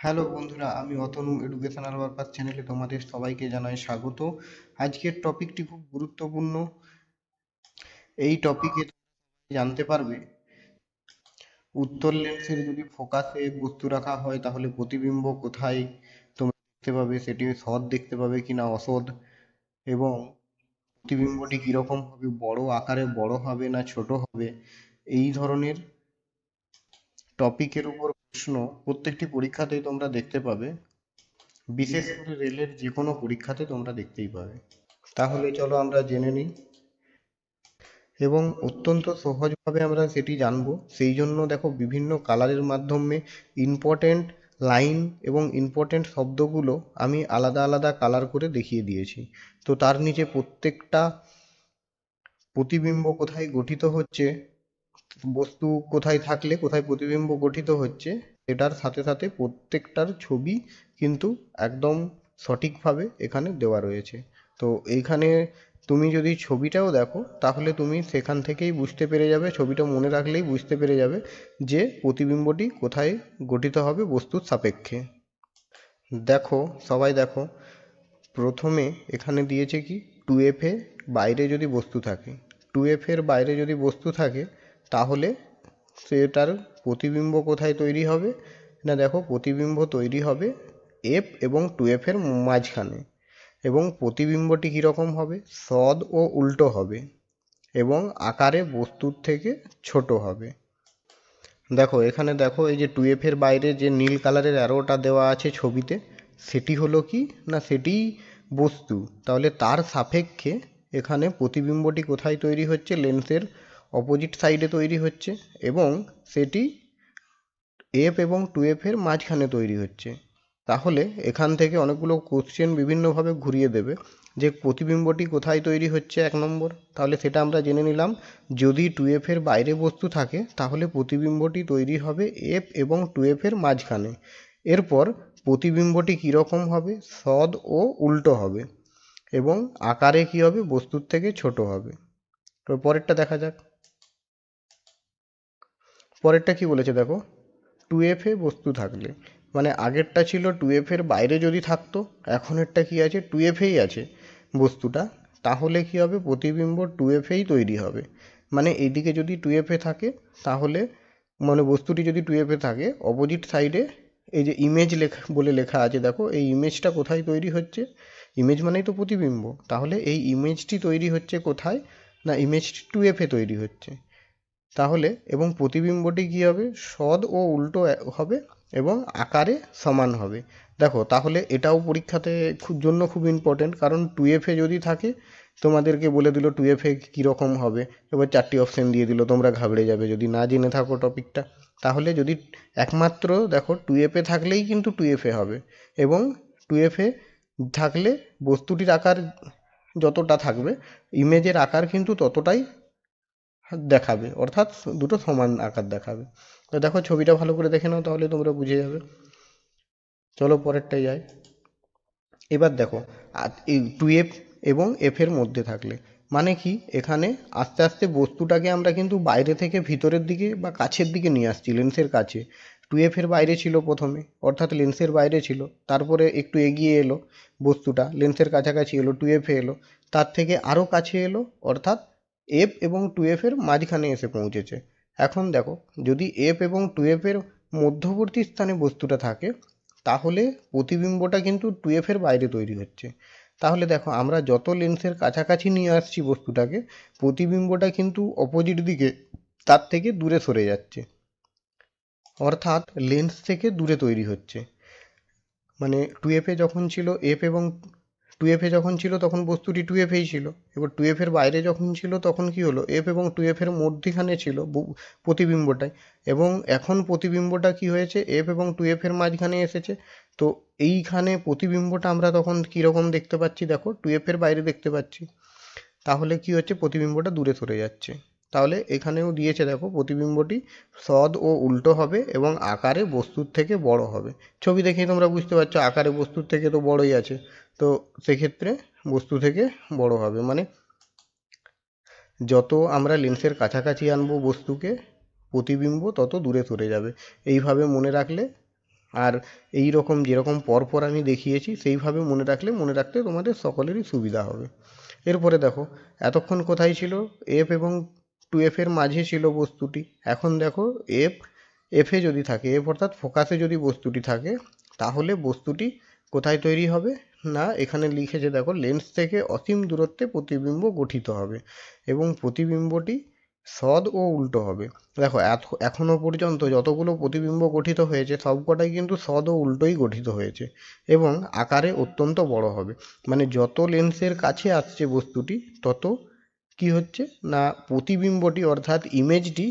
Hello বন্ধুরা, আমি Atanu educational worker চ্যানেলে তোমাদের সবাইকে জানাই স্বাগত। আজকের টপিকটি খুব গুরুত্বপূর্ণ। এই টপিকে জানতে পারবে। উত্তর লেন্সের যদি ফোকাসে বস্তু রাখা হয়, তাহলে প্রতিবিম্ব কোথায় তোমরা দেখতে পাবে, সেটি সৎ দেখতে পাবে কিনা অসৎ এবং প্রতিবিম্বটি কীরকম হবে, বড় আকারে বড় হবে না ছোট হবে, এই ধরনের টপিকের উপর প্রশ্ন, প্রত্যেকটি পরীক্ষাতেই তোমরা দেখতে পাবে। বিশেষ করে রেলের যে কোনো পরীক্ষাতে তোমরা দেখতেই পাবে। তাহলে চলো আমরা জেনে নিই। এবং অত্যন্ত সহজভাবে আমরা সেটি জানব। সেই জন্য দেখো বিভিন্ন কালারের মাধ্যমে ইম্পর্টেন্ট লাইন এবং ইম্পর্টেন্ট শব্দগুলো আমি আলাদা আলাদা কালার করে দেখিয়ে দিয়েছি। তো তার নিচে প্রত্যেকটা প্রতিবিম্ব কোথায় গঠিত হচ্ছে? বস্তু কোথায় থাকলে, কোথায় প্রতিবিম্ব গঠিত হচ্ছে এটার সাথে সাথে প্রত্যেকটার ছবি কিন্তু একদম সঠিকভাবে এখানে দেওয়া রয়েছে। তো এইখানে তুমি যদি ছবিটাও দেখো, তাহলে তুমি সেখান থেকেই বুঝতে পেরে যাবে, ছবিটা মনে রাখলেই বুঝতে পেরে যাবে যে প্রতিবিম্বটি কোথায় গঠিত হবে বস্তুর সাপেক্ষে। দেখো, সবাই দেখো, প্রথমে এখানে দিয়েছে কি, টু এফ বাইরে যদি বস্তু থাকে, টু এফ এর বাইরে যদি বস্তু থাকে তাহলে সেটার প্রতিবিম্ব কোথায় তৈরি হবে? না, দেখো, প্রতিবিম্ব তৈরি হবে এফ এবং টু এফের মাঝখানে। এবং প্রতিবিম্বটি কীরকম হবে? সদ ও উল্টো হবে এবং আকারে বস্তুর থেকে ছোট হবে। দেখো, এখানে দেখো, এই যে টু এফের বাইরে যে নীল কালারের অ্যারোটা দেওয়া আছে ছবিতে, সেটি হলো কি? না সেটিই বস্তু। তাহলে তার সাপেক্ষে এখানে প্রতিবিম্বটি কোথায় তৈরি হচ্ছে? লেন্সের অপোজিট সাইডে তৈরি হচ্ছে এবং সেটি এফ এবং টু এফের মাঝখানে তৈরি হচ্ছে। তাহলে এখান থেকে অনেকগুলো কোশ্চেন বিভিন্নভাবে ঘুরিয়ে দেবে যে প্রতিবিম্বটি কোথায় তৈরি হচ্ছে এক নম্বর। তাহলে সেটা আমরা জেনে নিলাম, যদি টু এফের বাইরে বস্তু থাকে, তাহলে প্রতিবিম্বটি তৈরি হবে এফ এবং টু এফের মাঝখানে। এরপর প্রতিবিম্বটি কীরকম হবে? সদ ও উল্টো হবে এবং আকারে কী হবে? বস্তুর থেকে ছোট হবে। তো পরেরটা দেখা যাক। পরেরটা কি বলেছে দেখো? টু এফ এ বস্তু থাকলে। মানে আগেরটা ছিল টু এফ এর বাইরে যদি থাকতো, এখনেরটা কি আছে? টু এফেই আছে বস্তুটা। তাহলে কি হবে? প্রতিবিম্ব টু এফেই তৈরি হবে। মানে এইদিকে যদি টু এফে থাকে, তাহলে মানে বস্তুটি যদি টু এফে থাকে অপোজিট সাইডে এই যে ইমেজ লেখা, বলে লেখা আছে দেখো, এই ইমেজটা কোথায় তৈরি হচ্ছে? ইমেজ মানেই তো প্রতিবিম্ব। তাহলে এই ইমেজটি তৈরি হচ্ছে কোথায়? না ইমেজটি টু এফে তৈরি হচ্ছে। তাহলে এবং প্রতিবিম্বটি কী হবে? সদ ও উল্টো হবে এবং আকারে সমান হবে। দেখো, তাহলে এটাও পরীক্ষাতে খুব, জন্য খুব ইম্পর্টেন্ট কারণ টু এফে যদি থাকে, তোমাদেরকে বলে দিল টু এফে কীরকম হবে? এবার চারটি অপশান দিয়ে দিল, তোমরা ঘাবড়ে যাবে। যদি না জেনে থাকো টপিকটা তাহলে যদি একমাত্র দেখো টু এফে থাকলেই কিন্তু টু এফে হবে এবং টু এফে থাকলে বস্তুটির আকার যতটা থাকবে ইমেজের আকার কিন্তু ততটাই দেখাবে, অর্থাৎ দুটো সমান আকার দেখাবে। তো দেখো ছবিটা ভালো করে দেখে নাও তাহলে তোমরা বুঝে যাবে। চলো পরেরটায় যাই। এবার দেখো টু এফ এবং এফের মধ্যে থাকলে মানে কি? এখানে আস্তে আস্তে বস্তুটাকে আমরা কিন্তু বাইরে থেকে ভিতরের দিকে বা কাছের দিকে নিয়ে আসছি লেন্সের কাছে। টু এফের বাইরে ছিল প্রথমে, অর্থাৎ লেন্সের বাইরে ছিল, তারপরে একটু এগিয়ে এলো বস্তুটা লেন্সের কাছাকাছি এলো টু এফে এলো, তার থেকে আরও কাছে এলো, অর্থাৎ এফ এবং টু এফের মাঝখানে এসে পৌঁছেছে। এখন দেখো, যদি এফ এবং টু এফের মধ্যবর্তী স্থানে বস্তুটা থাকে, তাহলে প্রতিবিম্বটা কিন্তু টু বাইরে তৈরি হচ্ছে। তাহলে দেখো, আমরা যত লেন্সের কাছাকাছি নিয়ে আসছি বস্তুটাকে, প্রতিবিম্বটা কিন্তু অপোজিট দিকে, তার থেকে দূরে সরে যাচ্ছে। অর্থাৎ লেন্স থেকে দূরে তৈরি হচ্ছে। মানে টু যখন ছিল এফ এবং টু এফে যখন ছিল, তখন বস্তুটি টু এফেই ছিল। এবার টু এফের বাইরে যখন ছিল, তখন কি হলো? এফ এবং টু এফের মধ্যিখানে ছিল প্রতিবিম্বটাই। এবং এখন প্রতিবিম্বটা কি হয়েছে? এফ এবং টু এফের মাঝখানে এসেছে। তো এইখানে প্রতিবিম্বটা আমরা তখন কীরকম দেখতে পাচ্ছি? দেখো টু এফের বাইরে দেখতে পাচ্ছি। তাহলে কি হচ্ছে? প্রতিবিম্বটা দূরে সরে যাচ্ছে। তাহলে এখানেও দিয়েছে দেখো, প্রতিবিম্বটি সদ ও উল্টো হবে এবং আকারে বস্তুর থেকে বড় হবে। ছবি দেখেই তোমরা বুঝতে পারছ, আকারে বস্তুর থেকে তো বড়ই আছে। তো সেক্ষেত্রে বস্তু থেকে বড় হবে। মানে যত আমরা লেন্সের কাছাকাছি আনব বস্তুকে, প্রতিবিম্ব তত দূরে সরে যাবে। এইভাবে মনে রাখলে আর এই রকম যেরকম পরপর আমি দেখিয়েছি, সেইভাবে মনে রাখলে মনে রাখতে তোমাদের সকলেরই সুবিধা হবে। এরপরে দেখো, এতক্ষণ কোথায় ছিল? এফ এবং টু এফের মাঝে ছিল বস্তুটি। এখন দেখো এফ এফে যদি থাকে এফ অর্থাৎ ফোকাসে যদি বস্তুটি থাকে, তাহলে বস্তুটি কোথায় তৈরি হবে? না, এখানে লিখেছে দেখো লেন্স থেকে অসীম দূরত্বে প্রতিবিম্ব গঠিত হবে এবং প্রতিবিম্বটি সদ ও উল্টো হবে। দেখো, এত এখনও পর্যন্ত যতগুলো প্রতিবিম্ব গঠিত হয়েছে, সবকটাই কিন্তু সদ ও উল্টোই গঠিত হয়েছে এবং আকারে অত্যন্ত বড় হবে। মানে যত লেন্সের কাছে আসছে বস্তুটি, তত কি হচ্ছে? না প্রতিবিম্বটি অর্থাৎ ইমেজটি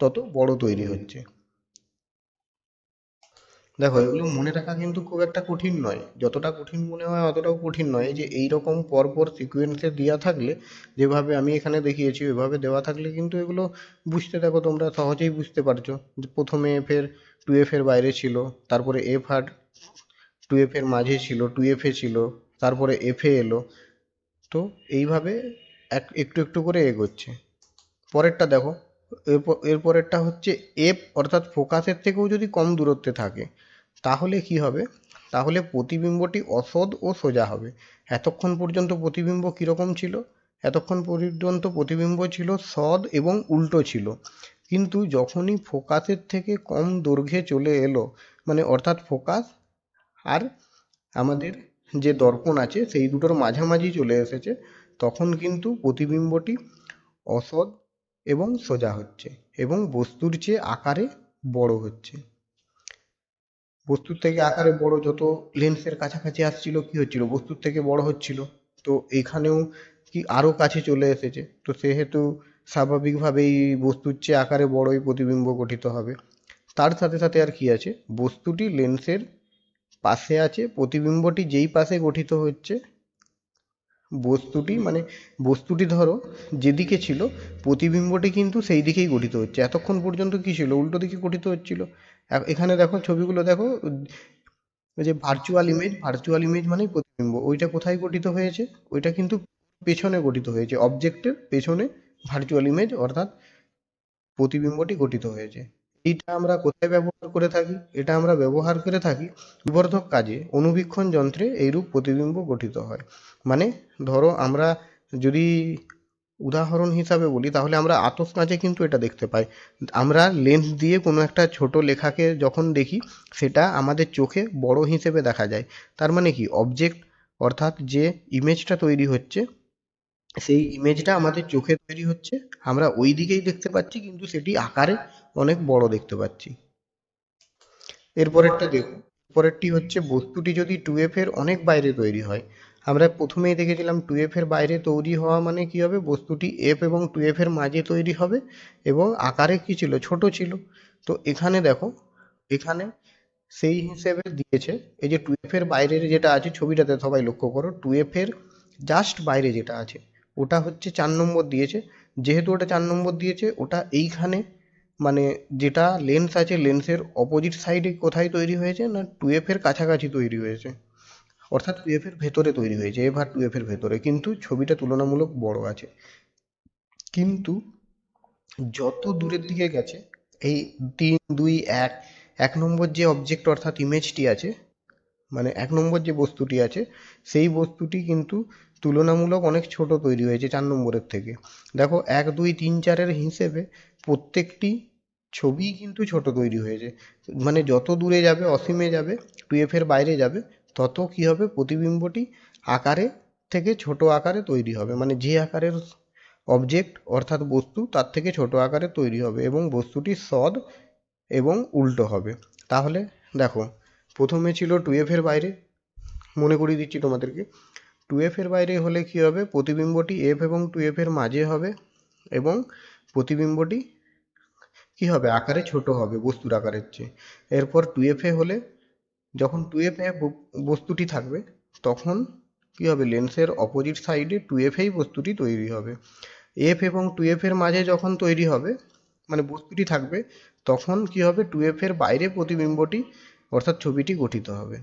তত বড় তৈরি হচ্ছে। দেখো, এগুলো মনে রাখা কিন্তু খুব একটা কঠিন নয়। যতটা কঠিন মনে হয়, অতটাও কঠিন নয়। যে এই রকম পরপর সিকোয়েন্সে দেওয়া থাকলে, যেভাবে আমি এখানে দেখিয়েছি, ওইভাবে দেওয়া থাকলে কিন্তু এগুলো বুঝতে দেখো তোমরা সহজেই বুঝতে পারছ। যে প্রথমে এফের টু এফের বাইরে ছিল, তারপরে এফ আর টু এফের মাঝে ছিল টু এফে ছিল, তারপরে এফে এলো। তো এইভাবে এক, একটু একটু করে এগোচ্ছে। পরেরটা দেখো, এরপর, এরপরেরটা হচ্ছে এফ অর্থাৎ ফোকাসের থেকেও যদি কম দূরত্বে থাকে, তাহলে কি হবে? তাহলে প্রতিবিম্বটি অসদ ও সোজা হবে। এতক্ষণ পর্যন্ত প্রতিবিম্ব কীরকম ছিল? এতক্ষণ পর্যন্ত প্রতিবিম্ব ছিল সদ এবং উল্টো ছিল। কিন্তু যখনই ফোকাসের থেকে কম দৈর্ঘ্যে চলে এলো মানে অর্থাৎ ফোকাস আর আমাদের যে দর্পণ আছে, সেই দুটোর মাঝামাঝি চলে এসেছে। তখন কিন্তু প্রতিবিম্বটি অসৎ এবং সোজা হচ্ছে এবং বস্তুর চেয়ে আকারে বড় হচ্ছে। বস্তুর থেকে আকারে বড় যত লেন্সের কাছাকাছি আসছিল কি হচ্ছিল? বস্তুর থেকে বড় হচ্ছিল। তো এখানেও কি আরও কাছে চলে এসেছে। তো সেহেতু স্বাভাবিকভাবেই বস্তুর চেয়ে আকারে বড়ই প্রতিবিম্ব গঠিত হবে। তার সাথে সাথে আর কি আছে? বস্তুটি লেন্সের পাশে আছে, প্রতিবিম্বটি যেই পাশে গঠিত হচ্ছে বস্তুটি মানে বস্তুটি ধরো, যেদিকে ছিল, প্রতিবিম্বটি কিন্তু সেই দিকেই গঠিত হচ্ছে। এতক্ষণ পর্যন্ত কী ছিল? উল্টো দিকে গঠিত হচ্ছিল। এখানে দেখো ছবিগুলো, দেখো যে ভার্চুয়াল ইমেজ ভার্চুয়াল ইমেজ মানেই প্রতিবিম্ব। ওইটা কোথায় গঠিত হয়েছে? ওইটা কিন্তু পেছনে গঠিত হয়েছে। অবজেক্টের পেছনে ভার্চুয়াল ইমেজ অর্থাৎ প্রতিবিম্বটি গঠিত হয়েছে। এইটা আমরা কোথায় ব্যবহার করে থাকি? এটা আমরা ব্যবহার করে থাকি বিবর্ধক কাজে। অনুবীক্ষণ যন্ত্রে এইরূপ প্রতিবিম্ব গঠিত হয়। মানে ধরো আমরা যদি উদাহরণ হিসাবে বলি, তাহলে আমরা আতস কাঁচে কিন্তু এটা দেখতে পাই। আমরা লেন্স দিয়ে কোনো একটা ছোট লেখাকে যখন দেখি, সেটা আমাদের চোখে বড় হিসেবে দেখা যায়। তার মানে কি? অবজেক্ট অর্থাৎ যে ইমেজটা তৈরি হচ্ছে, সেই ইমেজটা আমাদের চোখে তৈরি হচ্ছে। আমরা ওই দিকেই দেখতে পাচ্ছি, কিন্তু সেটি আকারে অনেক বড় দেখতে পাচ্ছি। এরপরেরটা দেখুন। পরেরটি হচ্ছে বস্তুটি যদি টু এফ এর অনেক বাইরে তৈরি হয়, আমরা প্রথমেই দেখেছিলাম টু এফ এর বাইরে তৈরি হওয়া মানে কি হবে? বস্তুটি এফ এবং টু এফ এর মাঝে তৈরি হবে এবং আকারে কি ছিল? ছোট ছিল। তো এখানে দেখো, এখানে সেই হিসেবে দিয়েছে, এই যে টু এফ এর বাইরের যেটা আছে ছবিটাতে সবাই লক্ষ্য করো টু এফ এর জাস্ট বাইরে যেটা আছে, ওটা হচ্ছে চার নম্বর দিয়েছে। যেহেতু ওটা চার নম্বর দিয়েছে, ওটা এইখানে মানে যেটা লেন্স আছে লেন্সের অপোজিট সাইডে কোথায় তৈরি হয়েছে না টু এফ এর কাছাকাছি তৈরি হয়েছে? অর্থাৎ টু এফ এর ভেতরে তৈরি হয়েছে এফ আর টু এর ভেতরে। কিন্তু ছবিটা তুলনামূলক বড় আছে। কিন্তু যত দূরের দিকে গেছে, এই তিন, দুই, এক এক নম্বর যে অবজেক্ট অর্থাৎ ইমেজটি আছে মানে এক নম্বর যে বস্তুটি আছে, সেই বস্তুটি কিন্তু তুলনামূলক অনেক ছোট তৈরি হয়েছে চার নম্বরের থেকে। দেখো, এক, দুই, তিন, চারের হিসেবে প্রত্যেকটি ছবিই কিন্তু ছোট তৈরি হয়েছে। মানে যত দূরে যাবে, অসীমে যাবে টু এফ এর বাইরে যাবে, তত কী হবে? প্রতিবিম্বটি আকারে থেকে ছোট আকারে তৈরি হবে। মানে যে আকারের অবজেক্ট অর্থাৎ বস্তু, তার থেকে ছোট আকারে তৈরি হবে এবং বস্তুটি সদ এবং উল্টো হবে। তাহলে দেখো, প্রথমে ছিল টু এফ এর বাইরে। মনে করিয়ে দিচ্ছি তোমাদেরকে। টু এফ এর বাইরে হলে কী হবে? প্রতিবিম্বটি এফ এবং টু এফ এর মাঝে হবে এবং প্রতিবিম্বটি কী হবে? আকারে ছোট হবে বস্তুর আকারের চেয়ে। এরপর টু এফ হলে যখন টু এফ বস্তুটি থাকবে, তখন কী হবে? লেন্সের অপোজিট সাইডে টু এফেই বস্তুটি তৈরি হবে। এফ এবং টু এফ এর মাঝে যখন তৈরি হবে মানে বস্তুটি থাকবে, তখন কী হবে? টু এফ এর বাইরে প্রতিবিম্বটি, অর্থাৎ ছবিটি গঠিত হবে।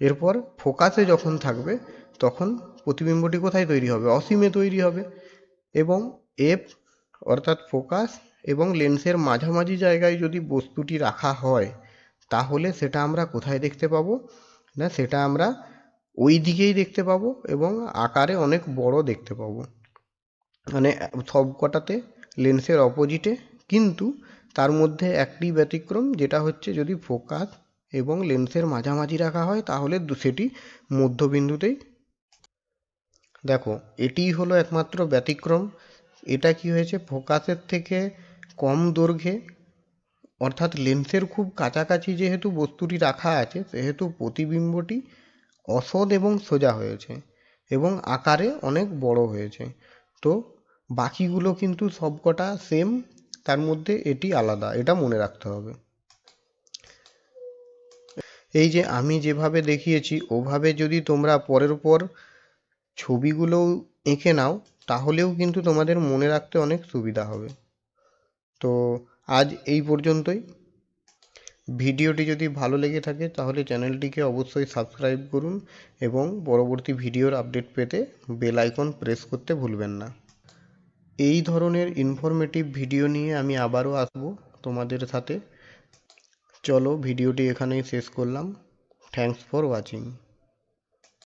এরপর ফোকাসে যখন থাকবে তখন প্রতিবিম্বটি কোথায় তৈরি হবে? অসীমে তৈরি হবে। এবং এফ অর্থাৎ ফোকাস এবং লেন্সের মাঝামাঝি জায়গায় যদি বস্তুটি রাখা হয়, তাহলে সেটা আমরা কোথায় দেখতে পাবো? না, সেটা আমরা ওই দিকেই দেখতে পাবো এবং আকারে অনেক বড় দেখতে পাবো। মানে সব কটাতে লেন্সের অপোজিটে, কিন্তু তার মধ্যে একটি ব্যতিক্রম যেটা হচ্ছে যদি ফোকাস এবং লেন্সের মাঝামাঝি রাখা হয়, তাহলে সেটি মধ্যবিন্দুতেই দেখো, এটিই হলো একমাত্র ব্যতিক্রম। এটা কি হয়েছে? ফোকাসের থেকে কম দৈর্ঘ্যে, অর্থাৎ লেন্সের খুব কাছাকাছি যেহেতু বস্তুটি রাখা আছে, সেহেতু প্রতিবিম্বটি অসৎ এবং সোজা হয়েছে এবং আকারে অনেক বড় হয়েছে। তো বাকিগুলো কিন্তু সবকটা সেম তার মধ্যে এটি আলাদা, এটা মনে রাখতে হবে। এই যে আমি যেভাবে দেখিয়েছি, ওভাবে যদি তোমরা পরের পর ছবিগুলোও এঁকে নাও, তাহলেও কিন্তু তোমাদের মনে রাখতে অনেক সুবিধা হবে। তো আজ এই পর্যন্তই। ভিডিওটি যদি ভালো লেগে থাকে, তাহলে চ্যানেলটিকে অবশ্যই সাবস্ক্রাইব করুন এবং পরবর্তী ভিডিওর আপডেট পেতে বেল আইকন প্রেস করতে ভুলবেন না। এই ধরনের ইনফরমেটিভ ভিডিও নিয়ে আমি আবারও আসব তোমাদের সাথে। চলো, ভিডিওটি এখানেই শেষ করলাম। Thanks for watching